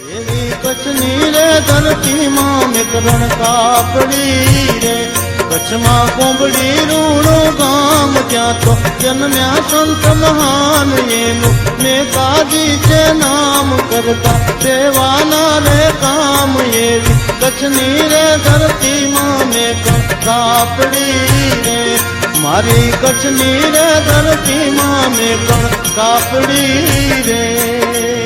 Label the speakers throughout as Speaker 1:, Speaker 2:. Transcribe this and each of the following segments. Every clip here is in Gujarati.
Speaker 1: એવી કચ્છની રે ધરતીમાં મેકરણ કાપડી રે. કચ્છમાં કોંબડી રૂણું ગામ ત્યાં તો જન્મ્યા સંત મહાન એનું મેઘાજી છે નામ કરતા સેવાના રે કામ એવી કચ્છની રે ધરતીમાં મેકણ કાપડી રે. મારી કચ્છની રે ધરતીમાં મેકણ કાપડી રે.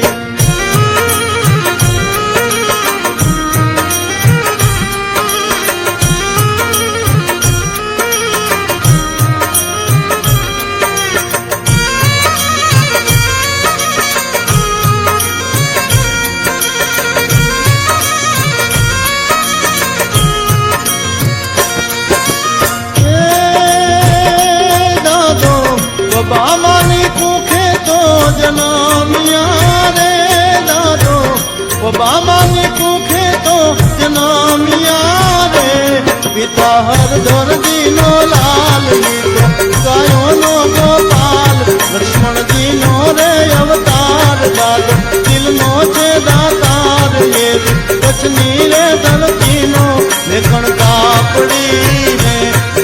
Speaker 1: પિતા હરધર દીનો લાલ લીધો ગાયોનો ગોપાલ લક્ષ્મણજીનો રે અવતાર દાદો દિલનો છે દાતાર એ કચ્છની રે ધરતીનો લેખણ કાપડી રે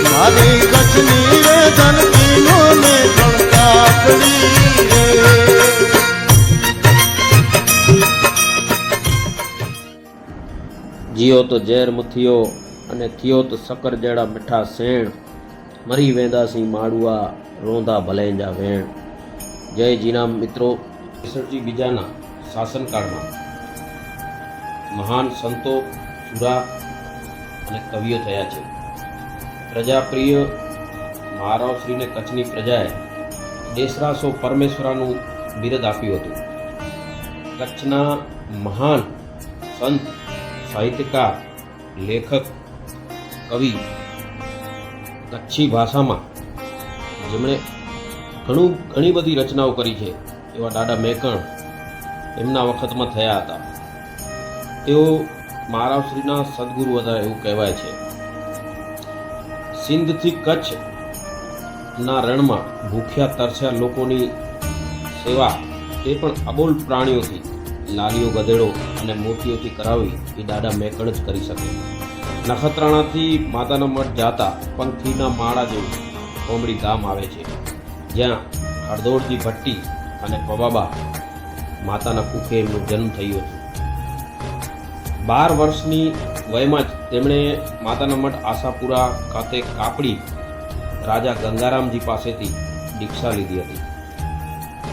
Speaker 1: મારી કચ્છની રે ધરતીનો લેખણ કાપડી
Speaker 2: જીઓ તો ઝેર મુથિયો અને થયો તો સકર જેડા મીઠા સેણ મરી વેંદાસી માડુઆ, રોંધા ભલેંજા વેણ. જય જીરામ મિત્રો. કેસરજી બીજાના શાસનકાળમાં મહાન સંતો, સુરા અને કવિઓ થયા છે. પ્રજાપ્રિય મહારાવશ્રીને કચ્છની પ્રજાએ દેશરાસો પરમેશ્વરાનું બિરદ આપ્યું હતું. કચ્છના મહાન સંત, સાહિત્યકાર, લેખક કવિ કચ્છી ભાષામાં જેમણે ઘણું, ઘણી બધી રચનાઓ કરી છે. એવા દાદા મેકણ એમના વખતમાં થયા હતા. તેઓ મહારાવશ્રીના સદગુરુ હતા એવું કહેવાય છે. સિંધથી કચ્છ ના રણમાં ભૂખ્યા, તરસ્યા લોકોની સેવા તે પણ અબોલ પ્રાણીઓથી લાલીઓ ગધેડો અને મોતીઓથી કરાવી એ દાદા મેકણ જ કરી શકે. નખત્રાણાથી માતાના મઠ જાતા પંખીના માળા જેવું કોમડી ગામ આવે છે. જ્યાં હળદોળજી ભટ્ટી અને પબાબા માતાના કુખે એમનો જન્મ થયો હતો. બાર વર્ષની વયમાં જ તેમણે માતાના મઠ આશાપુરા ખાતે કાપડી રાજા ગંગારામજી પાસેથી દીક્ષા લીધી હતી.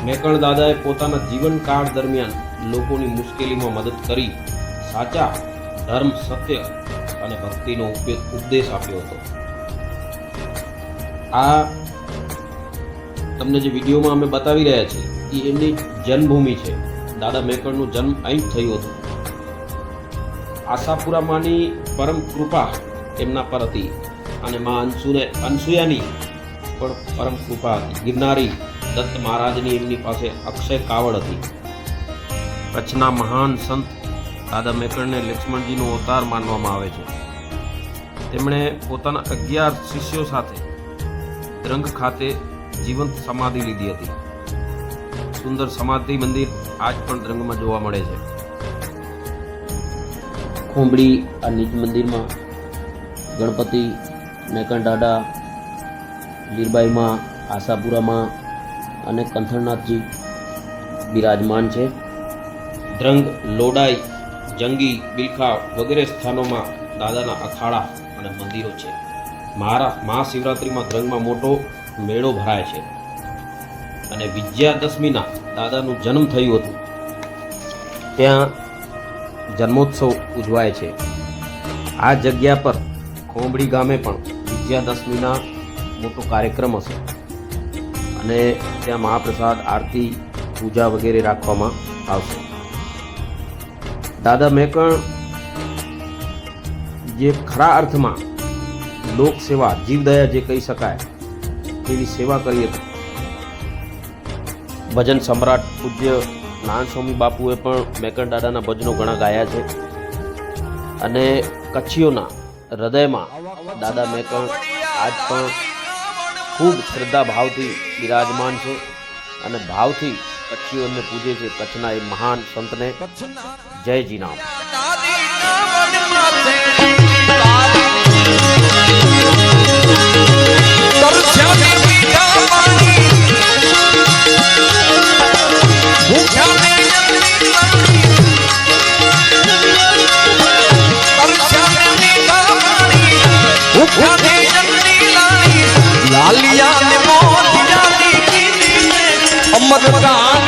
Speaker 2: મેકણ દાદાએ પોતાના જીવનકાળ દરમિયાન લોકોની મુશ્કેલીમાં મદદ કરી સાચા ધર્મ સત્ય અને ભક્તિનો ઉપદેશ આપ્યો હતો. આ તમને જે વિડીયોમાં અમે બતાવી રહ્યા છીએ એ એમની જન્મભૂમિ છે. દાદા મેકરનું જન્મ અહીં જ થયું હતું. આશાપુરામાંની પરમ કૃપા એમના પર હતી અને મા અંશુને અનસુયાની પણ પરમ કૃપા હતી. ગિરનારી દત્ત મહારાજની એમની પાસે અક્ષય કાવડ હતી. કચ્છના મહાન સંત દાદા મેકણને લક્ષ્મણજીનો અવતાર માનવામાં આવે છે. તેમણે પોતાના અગિયાર શિષ્યો સાથે દ્રંગ ખાતે જીવંત સમાધિ લીધી હતી. સુંદર સમાધિ મંદિર આજ પણ દ્રંગમાં જોવા મળે છે. ખોંબડી આ નિજ મંદિરમાં ગણપતિ મેકણ દાદા લીરબાઈમાં આશાપુરામાં અને કંથણનાથજી બિરાજમાન છે. દ્રંગ લોડાઈ જંગી બિલખા વગેરે સ્થાનોમાં દાદાના અખાડા અને મંદિરો છે. મહારા, મહાશિવરાત્રિમાં ધ્રંગમાં મોટો મેળો ભરાય છે. અને વિજયાદશમીના દાદાનું જન્મ થયું હતું. ત્યાં જન્મોત્સવ ઉજવાય છે. આ જગ્યા પર ખોંબડી ગામે પણ વિજયાદશમીના મોટો કાર્યક્રમ હશે. અને ત્યાં મહાપ્રસાદ, આરતી, પૂજા વગેરે રાખવામાં આવશે. દાદા મેકણ જે ખરા અર્થમાં લોક સેવા જીવદયા જે કહી શકાય તેવી સેવા કરી હતી. ભજન સમ્રાટ પૂજ્ય નારાયણ સ્વામી બાપુએ પણ મેકણ દાદાના ભજનો ઘણા ગાયા છે અને કચ્છીઓના હૃદયમાં દાદા મેકણ આજ પણ ખૂબ શ્રદ્ધા ભાવથી બિરાજમાન છે અને ભાવથી
Speaker 3: કચ્છીઓને પૂજે છે. કચ્છના એ મહાન સંતને જય જીનામ.
Speaker 4: મતદાન